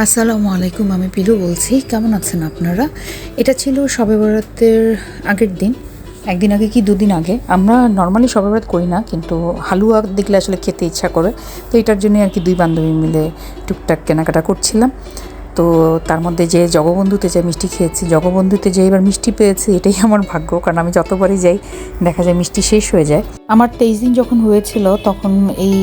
আসসালামু আলাইকুম, আমি পিলু বলছি। কেমন আছেন আপনারা? এটা ছিল সবে বরাতের আগের দিন। একদিন আগে কি দুদিন আগে? আমরা নর্মালি সবে বরাত করি না, কিন্তু হালুয়া দেখলে আসলে খেতে ইচ্ছা করে। তো এটার জন্য আর কি দুই বান্ধবী মিলে টুকটাক কেনাকাটা করছিলাম। তো তার মধ্যে যে জগবন্ধুতে যে মিষ্টি খেয়েছি, জগবন্ধুতে যে এবার মিষ্টি পেয়েছি, এটাই আমার ভাগ্য। কারণ আমি যতবারই যাই, দেখা যায় মিষ্টি শেষ হয়ে যায়। আমার তেইশ দিন যখন হয়েছিল, তখন এই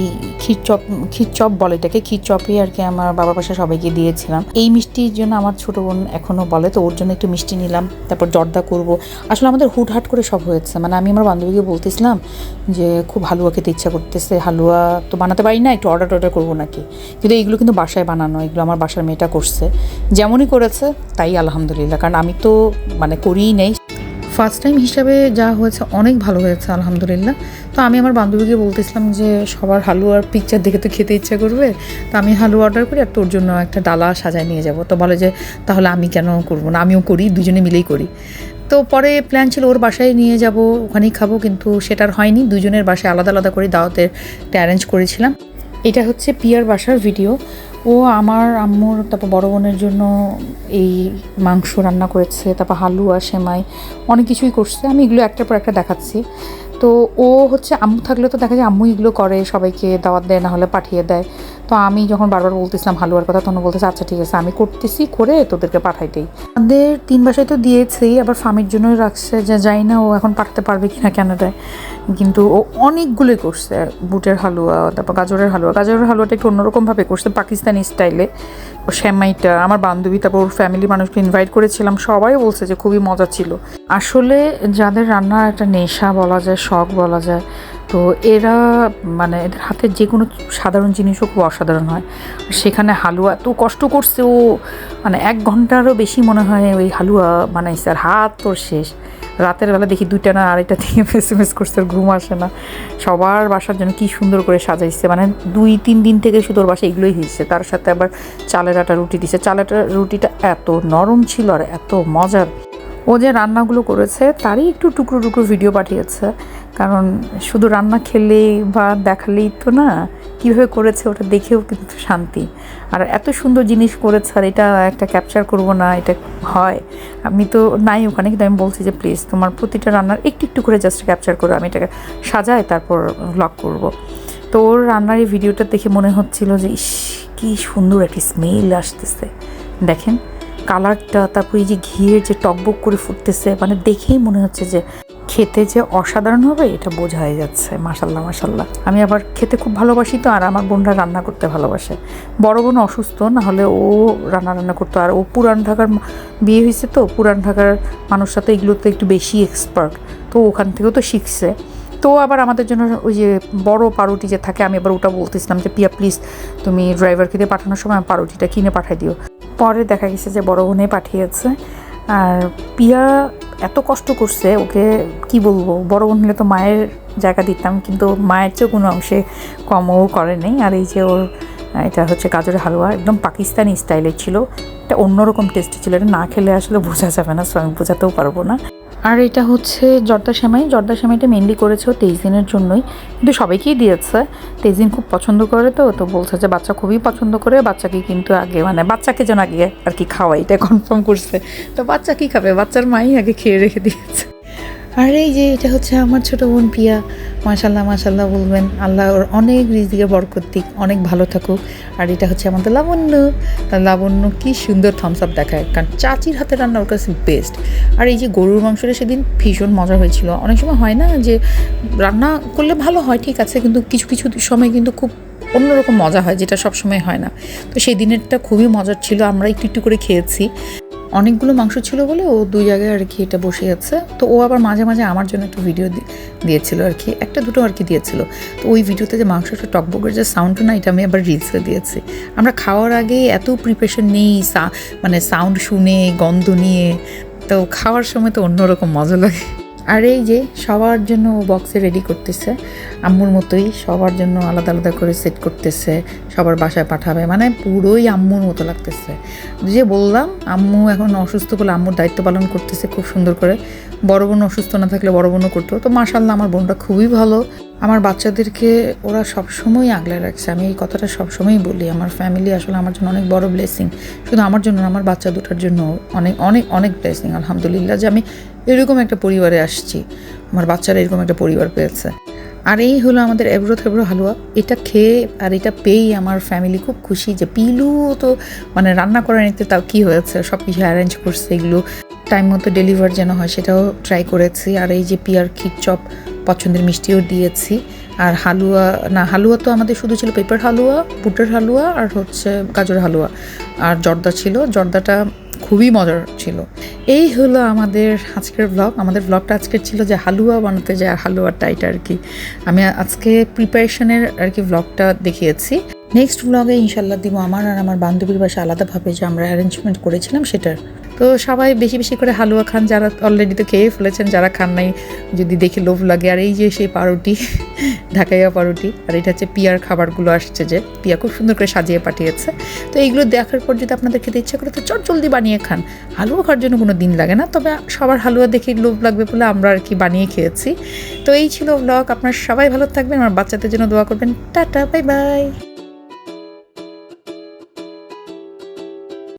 ক্ষীর চপ ক্ষীর চপ বলে এটাকে ক্ষীর চপই আর কি আমার বাবার পাশে সবাইকে দিয়েছিলাম। এই মিষ্টির জন্য আমার ছোট বোন এখনও বলে, তো ওর জন্য একটু মিষ্টি নিলাম, তারপর জর্দা করব। আসলে আমাদের হুটহাট করে সব হয়েছে। মানে আমি আমার বান্ধবীকে বলতেছিলাম যে, খুব হালুয়া খেতে ইচ্ছা করতেছে, হালুয়া তো বানাতে পারি না, একটু অর্ডার টর্ডার করব নাকি? কিন্তু এইগুলো কিন্তু বাসায় বানানো, এগুলো আমার বাসার মেয়েটা করছে। যেমনই করেছে, তাই আলহামদুলিল্লাহ। কারণ আমি তো মানে করিই নেই। ফার্স্ট টাইম হিসাবে যা হয়েছে, অনেক ভালো হয়েছে, আলহামদুলিল্লাহ। তো আমি আমার বান্ধবীকে বলতেছিলাম যে, সবার হালুয়ার পিকচার দেখে তো খেতে ইচ্ছা করবে। তো আমি হালুয়া অর্ডার করি আর তোর জন্য একটা ডালা সাজায় নিয়ে যাব। তো বলে যে, তাহলে আমি কেন করব না? আমিও করি, দুজনে মিলেই করি। তো পরে প্ল্যান ছিল, ওর বাসায় নিয়ে যাব, ওখানেই খাব। কিন্তু সেটার হয়নি। দুজনের বাসায় আলাদা আলাদা করে দাওয়াতের অ্যারেঞ্জ করেছিলাম। এটা হচ্ছে পিয়ার বাসার ভিডিও ও আমার আম্মুর, তারপর বড় বোনের জন্য এই মাংস রান্না করেছে, তারপর হালুয়া, সেমাই, অনেক কিছুই করছে। আমি এগুলো একটার পর একটা দেখাচ্ছি। তো ও হচ্ছে আম্মু থাকলে তো দেখা যায় আম্মু এগুলো করে, সবাইকে দাওয়াত দেয় না হলে পাঠিয়ে দেয়। তো আমি যখন বারবার বলতেছিলাম হালুয়ার কথা তখন বলতেছে আচ্ছা ঠিক আছে, আমি করতেছি করে তোদেরকে পাঠাই দিই আমাদের তিন বাসায় তো দিয়েছেই, আবার ফামির জন্যই রাখছে, যে যাই না, ও এখন পাঠাতে পারবে কি না ক্যানাডায়। কিন্তু ও অনেকগুলোই করছে, বুটের হালুয়া, তারপর গাজরের হালুয়া। গাজরের হালুয়াটা একটু অন্যরকমভাবে করছে, পাকিস্তানি স্টাইলে। শ্যামাইটা, আমার বান্ধবী, তারপর ওর ফ্যামিলি মানুষকে ইনভাইট করেছিলাম, সবাই বলছে যে খুবই মজা ছিল। আসলে যাদের রান্নার একটা নেশা বলা যায়, শখ বলা যায়, তো এরা মানে এদের হাতের যে কোনো সাধারণ জিনিসও খুব অসাধারণ হয়। সেখানে হালুয়া এত কষ্ট করছে ও মানে এক ঘন্টারও বেশি মনে হয় ওই হালুয়া বানাইছে, আর হাত তোর শেষ। রাতের বেলা দেখি দুইটা না আড়াইটা থেকে মেস করছে ঘুম আসে না। সবার বাসার জন্য কি সুন্দর করে সাজাইছে মানে দুই, তিন দিন থেকে শুধু ওর বাসা এগুলোই হয়েছে। তার সাথে আবার চালের আটা রুটি দিছে। চালের আটা রুটিটা এত নরম ছিল আর এত মজার। ও যে রান্নাগুলো করেছে, তারই একটু টুকরো টুকরো ভিডিও পাঠিয়েছে। কারণ শুধু রান্না খেলেই বা দেখালেই তো না, কীভাবে করেছে ওটা দেখেও কিন্তু শান্তি। আর এত সুন্দর জিনিস করেছে, আর এটা একটা ক্যাপচার করব না, এটা হয়। আমি তো নাই ওখানে, কিন্তু আমি বলছি যে প্লিজ তোমার প্রতিটা রান্নার একটু একটু করে জাস্ট ক্যাপচার করো, আমি এটাকে সাজাই তারপর ব্লগ করব। তো ওর রান্নার এই ভিডিওটা দেখে মনে হচ্ছিল যে, ইস, কী সুন্দর একটি স্মেল আসতেছে। দেখেন কালারটা, তারপর এই যে ঘিয়ের যে টকবক করে ফুটতেছে মানে দেখেই মনে হচ্ছে যে খেতে যে অসাধারণ হবে, এটা বোঝাই যাচ্ছে। মাসাল্লাহ মাসাল্লাহ আমি আবার খেতে খুব ভালোবাসি তো, আর আমার বোনরা রান্না করতে ভালোবাসে। বড় বোন অসুস্থ, না হলে ও রান্না রান্না করতো। আর ও পুরান ঢাকার বিয়ে হয়েছে তো, পুরান ঢাকার মানুষ সাথে এগুলোতে একটু বেশি এক্সপার্ট তো ওখান থেকেও তো শিখছে। তো আবার আমাদের জন্য ওই যে বড় পাউরুটি যে থাকে, আমি আবার ওটা বলতেছিলাম যে, পিয়া প্লিজ তুমি ড্রাইভারকে দিয়ে পাঠানোর সময় পাউরুটিটা কিনে পাঠিয়ে দিও। পরে দেখা গেছে যে বড় বোনে পাঠিয়েছে। আর পিয়া এত কষ্ট করছে, ওকে কি বলব? বড় বোন হলে তো মায়ের জায়গা দিতাম, কিন্তু মায়ের চেয়েও কোনো অংশে কমও করে নেই। আর এই যে ওর এটা হচ্ছে গাজর হালুয়া, একদম পাকিস্তানি স্টাইলের ছিল। এটা অন্যরকম টেস্টি ছিল, এটা না খেলে আসলে বোঝা যাবে না সো আমি বোঝাতেও পারব না। আর এটা হচ্ছে জর্দা সেমাই। জর্দা সেমাইটা মেনলি করেছে তেইশ দিনের জন্যই। কিন্তু সবাইকেই দিয়েছে। তেইশ দিন খুব পছন্দ করে তো তো বলছে যে বাচ্চা খুবই পছন্দ করে, বাচ্চাকে কিন্তু আগে মানে বাচ্চাকে যেন আগে আর কি খাওয়াই। এটা কনফার্ম করছে। তো বাচ্চা কী খাবে? বাচ্চার মাই আগে খেয়ে রেখে দিয়েছে। আর এই যে এটা হচ্ছে আমার ছোট বোন পিয়া। মাশাল্লাহ মাশাল্লাহ বলবেন। আল্লাহ ওর অনেক রিজিকে বরকত দিক অনেক ভালো থাকুক। আর এটা হচ্ছে আমাদের লাবণ্য। তার লাবণ্য কি সুন্দর থামস আপ দেখায়। কারণ চাচির হাতে রান্না ওর কাছে বেস্ট আর এই যে গরুর মাংসটা সেদিন ভীষণ মজা হয়েছিল। অনেক সময় হয় না যে রান্না করলে ভালো হয়, ঠিক আছে, কিন্তু কিছু কিছু সময় কিন্তু খুব অন্যরকম মজা হয়, যেটা সব সময় হয় না। তো সেই দিনেরটা খুবই মজার ছিল। আমরা একটু একটু করে খেয়েছি। অনেকগুলো মাংস ছিল বলে ও দুই জায়গায় আর কি এটা বসে আছে। তো ও আবার মাঝে মাঝে আমার জন্য একটু ভিডিও দিয়েছিল আর কি। একটা দুটো আর কি দিয়েছিল। তো ওই ভিডিওতে যে মাংসটা টকবকের যে সাউন্ডটা না, এটা আমি আবার রিলসে দিয়েছি। আমরা খাওয়ার আগে এত প্রিপারেশন নেই মানে সাউন্ড শুনে, গন্ধ নিয়ে। তো খাওয়ার সময় তো অন্যরকম মজা লাগে। আর এই যে সবার জন্য ও বক্সে রেডি করতেছে, আম্মুর মতোই সবার জন্য আলাদা আলাদা করে সেট করতেছে, সবার বাসায় পাঠাবে মানে পুরোই আম্মুর মতো লাগতেছে। যে বললাম, আম্মু এখন অসুস্থ বলে আম্মুর দায়িত্ব পালন করতেছে খুব সুন্দর করে। বড় বোন অসুস্থ না থাকলে বড় বোনও করতো। তো মাসাল্লাহ আমার বোনটা খুবই ভালো। আমার বাচ্চাদেরকে ওরা সবসময় আগলে রাখছে। আমি এই কথাটা সবসময়ই বলি। আমার ফ্যামিলি আসলে আমার জন্য অনেক বড় ব্লেসিং শুধু আমার জন্য আমার বাচ্চা দুটার জন্য অনেক অনেক অনেক ব্লেসিং আলহামদুলিল্লাহ যে আমি এরকম একটা পরিবারে আসছি। আমার বাচ্চারা এরকম একটা পরিবার পেয়েছে। আর এই হলো আমাদের এবড়ো থেবড়ো হালুয়া। এটা খেয়ে আর এটা পেয়েই আমার ফ্যামিলি খুব খুশি যে, পিলু তো মানে রান্না করে নিতে তাও কী হয়েছে? সব কিছু অ্যারেঞ্জ করছে এগুলো। টাইম মতো ডেলিভার যেন হয় সেটাও ট্রাই করেছি। আর এই যে পিয়ার ক্ষীর চপ পছন্দের মিষ্টিও দিয়েছি। আর হালুয়া, না, হালুয়া তো আমাদের শুধু ছিল পেপার হালুয়া, বুটের হালুয়া আর হচ্ছে গাজর হালুয়া। আর জর্দা ছিল, জর্দাটা খুবই মজার ছিল। এই হলো আমাদের আজকের ব্লগ আমাদের ব্লগটা আজকের ছিল যে হালুয়া বানাতে যায় আর এটা আর কি। আমি আজকে প্রিপারেশনের আর কি ব্লগটা দেখিয়েছি। নেক্সট ব্লগে ইনশাল্লাহ দিব আমার আর আমার বান্ধবীর বাসা আলাদাভাবে যে আমরা অ্যারেঞ্জমেন্ট করেছিলাম সেটার। তো সবাই বেশি বেশি করে হালুয়া খান যারা অলরেডি তো খেয়ে ফেলেছেন, যারা খান নাই, যদি দেখে লোভ লাগে। আর এই যে সেই পাউরুটি, ঢাকাইয়া পাউরুটি, আর এটা হচ্ছে পিয়ার খাবারগুলো আসছে যে, পিয়া খুব সুন্দর করে সাজিয়ে পাঠিয়েছে। তো এইগুলো দেখার পর যদি আপনাদের খেতে ইচ্ছা করে, তো চট জলদি বানিয়ে খান। হালুয়া খাওয়ার জন্য কোনো দিন লাগে না, তবে সবার হালুয়া দেখে লোভ লাগবে বলে আমরা আর কি বানিয়ে খেয়েছি। তো এই ছিল ব্লগ আপনার সবাই ভালো থাকবেন, আমার বাচ্চাদের জন্য দোয়া করবেন। Tata bye bye